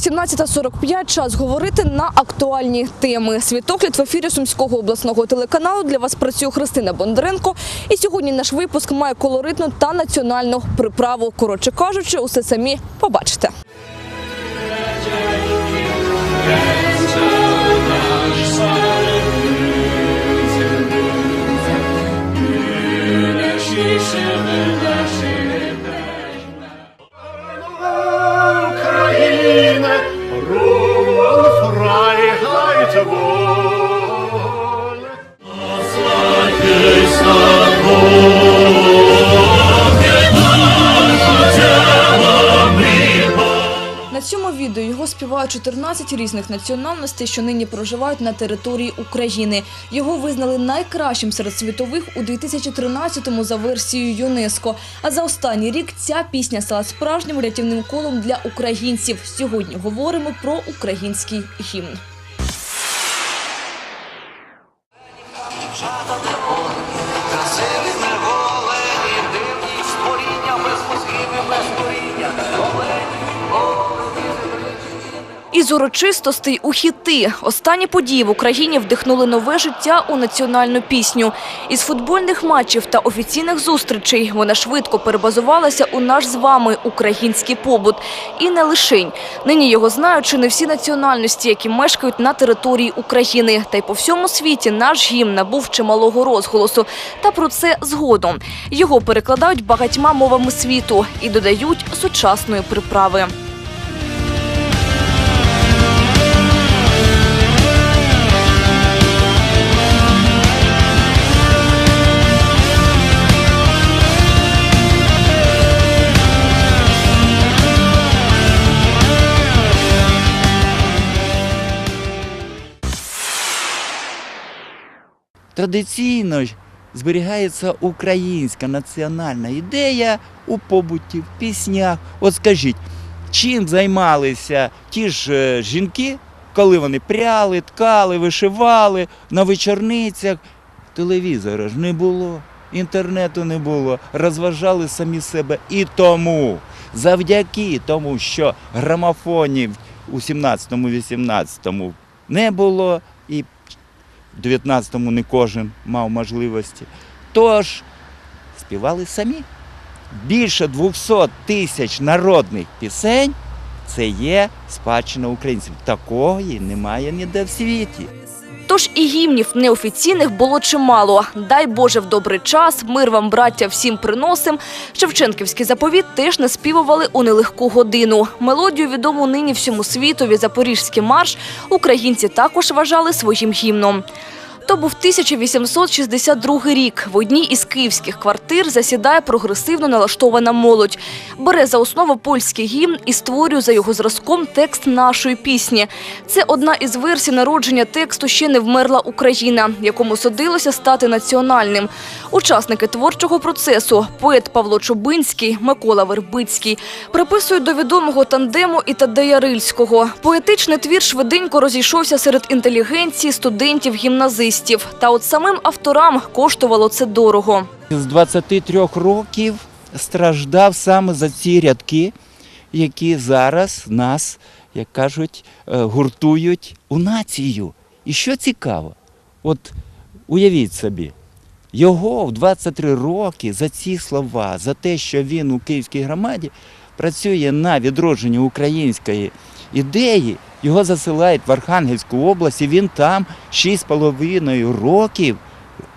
Четвер, 18.45, час говорити на актуальні теми. Світогляд в ефірі Сумського обласного телеканалу для вас працює Христина Бондаренко. І сьогодні наш випуск має колоритну та національну приправу. Коротше кажучи, усе самі побачите. 14 різних національностей, що нині проживають на території України. Його визнали найкращим серед світових у 2013-му за версією ЮНЕСКО. А за останній рік ця пісня стала справжнім рятівним колом для українців. Сьогодні говоримо про український гімн. Із урочистостей у хіти. Останні події в Україні вдихнули нове життя у національну пісню. Із футбольних матчів та офіційних зустрічей вона швидко перебазувалася у наш з вами український побут. І не лишень. Нині його знають чи не всі національності, які мешкають на території України. Та й по всьому світі наш гімн набув чималого розголосу. Та про це згодом. Його перекладають багатьма мовами світу і додають сучасної приправи. Традиційно ж зберігається українська національна ідея у побуті, в піснях. От скажіть, чим займалися ті ж е, жінки, коли вони пряли, ткали, вишивали на вечорницях? Телевізора ж не було, інтернету не було, розважали самі себе. І тому, завдяки тому, що грамофонів у 17-18 не було, і в 19-му не кожен мав можливості. Тож співали самі. Більше 200 тисяч народних пісень це є спадщина українців. Такої немає ніде в світі. Тож і гімнів неофіційних було чимало. Дай Боже в добрий час, мир вам, браття, всім приносим. Шевченківський заповіт теж наспівували у нелегку годину. Мелодію відому нині всьому світові Запорізький марш українці також вважали своїм гімном. То був 1862 рік. В одній із київських квартир засідає прогресивно налаштована молодь. Бере за основу польський гімн і створює за його зразком текст нашої пісні. Це одна із версій народження тексту «Ще не вмерла Україна», якому судилося стати національним. Учасники творчого процесу поет Павло Чубинський, Микола Вербицький приписують до відомого тандему і Тадея Рильського. Поетичний твір швиденько розійшовся серед інтелігенції, студентів, гімназистів. Та от самим авторам коштувало це дорого. З 23 років страждав саме за ці рядки, які зараз нас, як кажуть, е, гуртують у націю. І що цікаво, от уявіть собі, його в 23 роки за ці слова, за те, що він у Київській громаді працює на відродженні української ідеї, його засилають в Архангельську область, і він там 6,5 років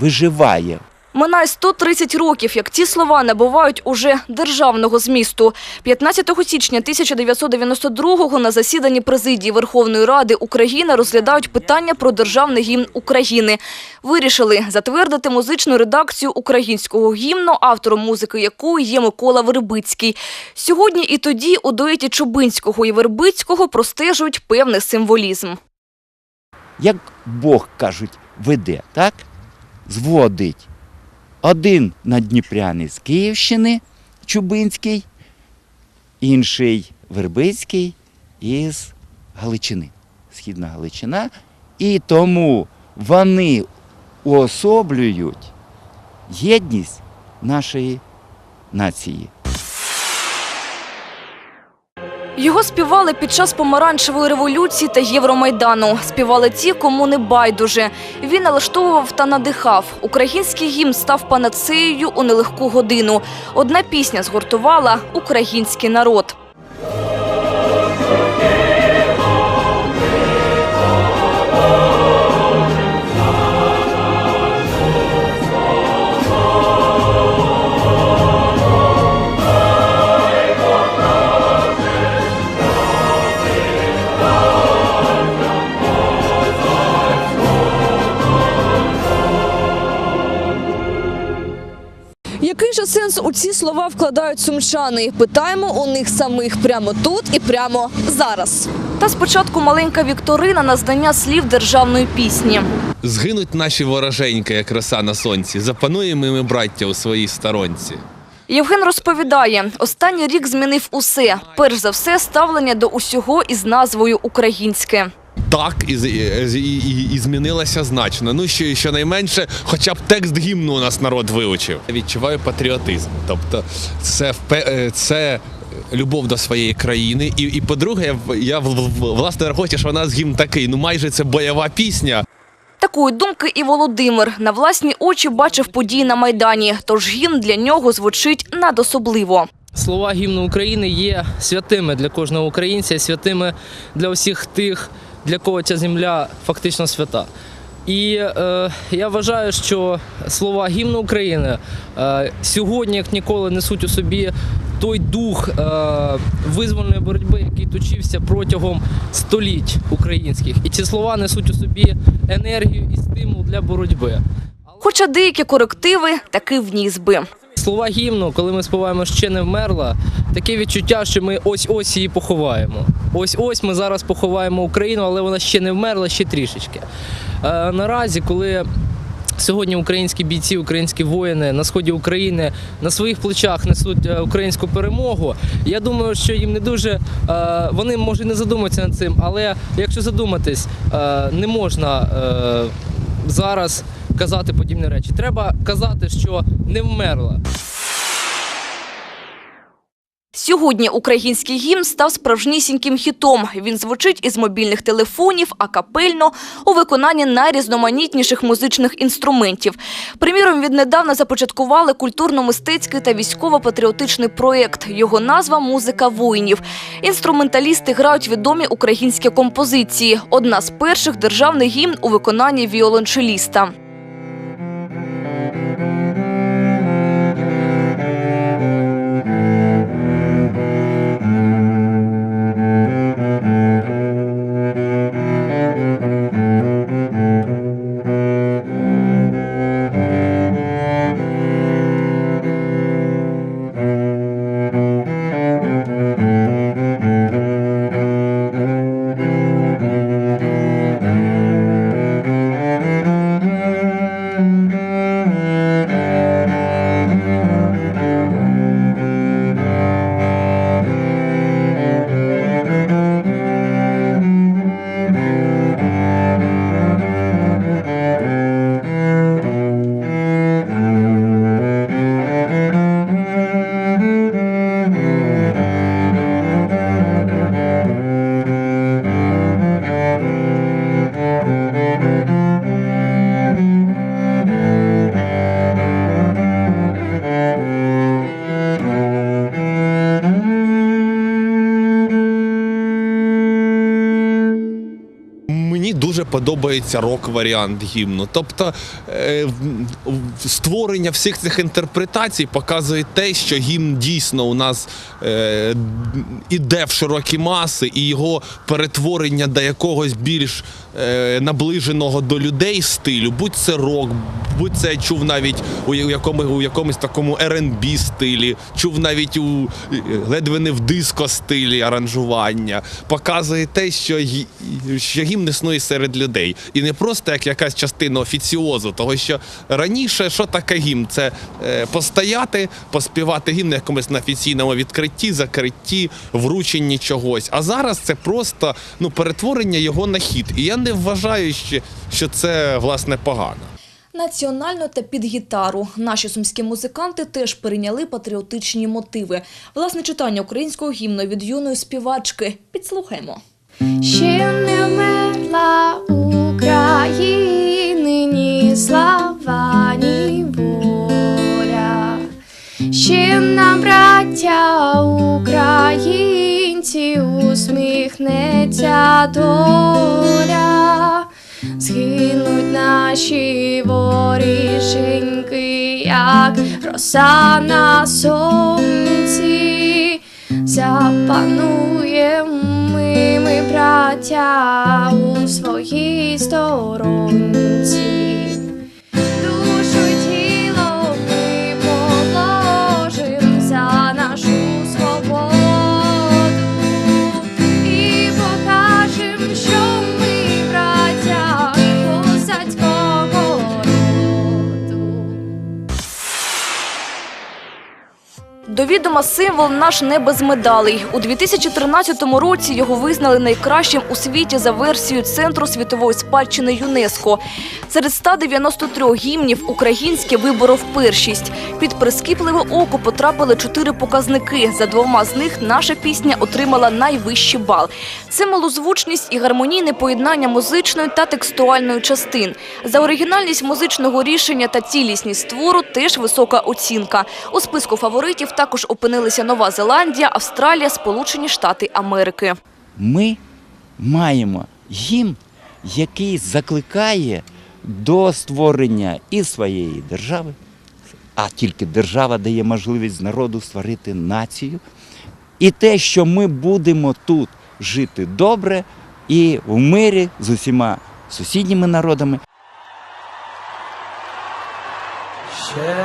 виживає. Минає 130 років, як ці слова набувають уже державного змісту. 15 січня 1992-го на засіданні президії Верховної Ради України розглядають питання про державний гімн України. Вирішили затвердити музичну редакцію українського гімну, автором музики якої є Микола Вербицький. Сьогодні і тоді у дуеті Чубинського і Вербицького простежують певний символізм. як Бог кажуть, веде, так? Зводить. Один надніпряний з Київщини, Чубинський, інший Вербицький із Галичини, Східна Галичина. І тому вони уособлюють єдність нашої нації. Його співали під час помаранчевої революції та Євромайдану. Співали ті, кому не байдуже. Він налаштовував та надихав. Український гімн став панацеєю у нелегку годину. Одна пісня згуртувала український народ. Ці слова вкладають сумчани? Питаємо у них самих прямо тут і прямо зараз. Та спочатку маленька вікторина на знання слів державної пісні. Згинуть наші вороженьки, як роса на сонці. Запануємо ми, браття, у своїй сторонці. Євген розповідає, останній рік змінив усе. Перш за все, ставлення до усього із назвою українське. Так, і, і, і, і змінилася значно. Ну, що, щонайменше, хоча б текст гімну у нас народ вивчив. Відчуваю патріотизм. Тобто, це, е, це любов до своєї країни. І, і по-друге, я, в- я власне рахую, що в нас гімн такий. Ну, майже це бойова пісня. Такої думки і Володимир на власні очі бачив події на майдані. Тож гімн для нього звучить надособливо. Слова гімну України є святими для кожного українця, святими для усіх тих, для кого ця земля фактично свята. І е, я вважаю, що слова гімну України е, сьогодні, як ніколи, несуть у собі той дух е, визвольної боротьби, який точився протягом століть українських. І ці слова несуть у собі енергію і стимул для боротьби. Хоча деякі корективи таки вніс би. Слова гімну, коли ми співаємо ще не вмерла, таке відчуття, що ми ось ось її поховаємо. Ось ось ми зараз поховаємо Україну, але вона ще не вмерла, ще трішечки. Е, наразі, коли сьогодні українські бійці, українські воїни на сході України на своїх плечах несуть е, українську перемогу, я думаю, що їм не дуже е, вони може не задумуються над цим, але якщо задуматись, е, не можна е, зараз казати подібні речі. Треба казати, що не вмерла. Сьогодні український гімн став справжнісіньким хітом. Він звучить із мобільних телефонів, а капельно у виконанні найрізноманітніших музичних інструментів. Приміром, віднедавна започаткували культурно-мистецький та військово-патріотичний проєкт. Його назва Музика воїнів. Інструменталісти грають відомі українські композиції. Одна з перших державний гімн у виконанні віолончеліста. Мені дуже подобається рок-варіант гімну. Тобто е, створення всіх цих інтерпретацій показує те, що гімн дійсно у нас е, іде в широкі маси, і його перетворення до якогось більш е, наближеного до людей стилю, будь це рок, будь це я чув навіть у якому, у якомусь такому R&B стилі, чув навіть у ледве не в диско стилі аранжування, показує те, що, що гімн існує серед людей. І не просто як якась частина офіціозу, того що раніше що таке гімн? Це е, постояти, поспівати гімн на якомусь на офіційному відкритті, закритті, врученні чогось. А зараз це просто ну, перетворення його на хіт. І я не вважаю, що, що це власне погано. Національно та під гітару наші сумські музиканти теж перейняли патріотичні мотиви. Власне читання українського гімну від юної співачки. Підслухаймо. Ще не вмерла України, ні слава, ні воля. Ще нам, браття українці, усміхнеться доля. Згинуть наші воріженьки, як роса на сонці. Ми, браття, у своїй сторонці. До відома символ наш не без медалей. У 2013 році його визнали найкращим у світі за версією Центру світової спадщини ЮНЕСКо. Серед 193 гімнів українське виборов першість. Під прискіпливе око потрапили чотири показники. За двома з них наша пісня отримала найвищий бал. Це малозвучність і гармонійне поєднання музичної та текстуальної частин. За оригінальність музичного рішення та цілісність твору теж висока оцінка. У списку фаворитів також опинилися Нова Зеландія, Австралія, Сполучені Штати Америки. Ми маємо гімн, який закликає до створення і своєї держави, а тільки держава дає можливість народу створити націю. І те, що ми будемо тут жити добре і в мирі з усіма сусідніми народами. На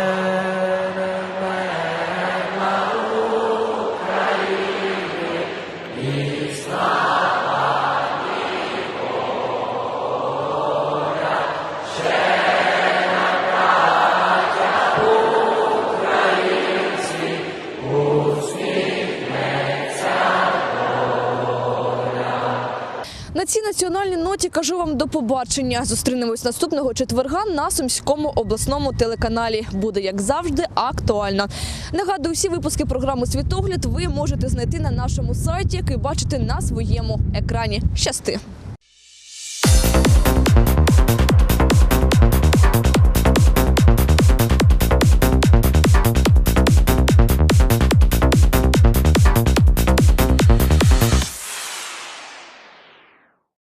Amen. Національній ноті кажу вам до побачення. Зустрінемось наступного четверга на Сумському обласному телеканалі. Буде як завжди актуально. Нагадую, всі випуски програми Світогляд ви можете знайти на нашому сайті, який бачите на своєму екрані. Щасти!